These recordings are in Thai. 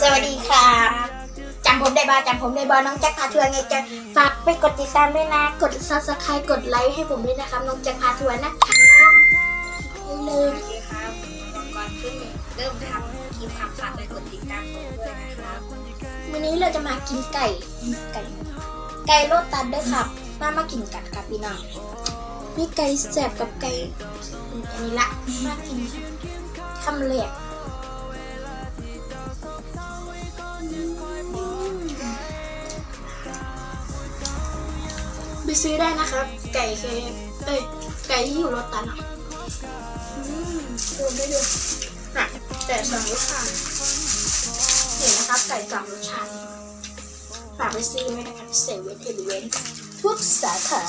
สวัสดีครับจำผมได้บ้าจำผมได้บ้าน้องแจ็คพาทัวร์ไงจะฝากไปกดติดตามด้วยนะ กดซับสไครต์กดไลค์ให้ผมด้วยนะครับน้องแจ็คพาทัวร์นะคะอย่าลืมสวัสดีครับก่อนขึ้นเริ่มทำคลิปขับฝากไปกดติดตามผมด้วยนะครับวันนี้เราจะมากินไก่ไก่ไก่โรตันด้วยครับมามากินกันครับพี่น้องมีไก่แสบกับไก่อันนี้ละมากินคำเรีย ไปซื้อได้นะครับ ไก่เคเอ้ยไก่ที่อยู่โรตันอะอืมดูได้ดูน่ะแต่สองรสชาติเห็นนะครับ ไก่สองรสชาติฝากไปซื้อไว้นะครับเซเว่นเอเวนทุกสาขา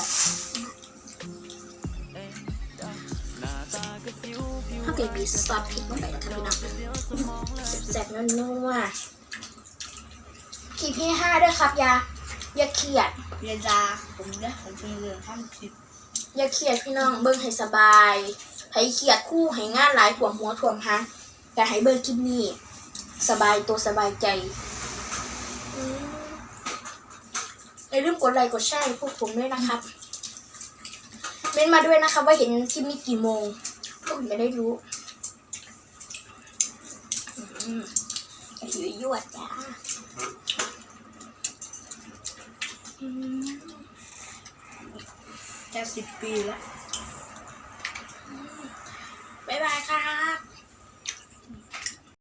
ถ้าเกิดมีซอสพริกลงไปนะครับพี่น้องแซ่บๆนัวๆกี่พี่ห้าด้วยครับยา อย่าเครียดเรียนจาผมนะผมเพิ่งเริ่มทำคลิปอย่าเครียดพี่น้องเบิ่งให้สบายให้เครียดคู่ให้งานหลายถ่วงหัวถ่วงหางแต่ให้เบิ่งคลิปนี้ สบายตัวสบายใจอืมอย่าลืมกดไลค์กดแชร์ให้พวกผมด้วยนะครับเม้นมาด้วยนะครับ ว่าเห็นคลิปนี้กี่โมงพวกผมไม่ได้รู้อืมอย่าหิวยวดจ้า แค่สิบปีแล้ว บ๊ายบายค่ะ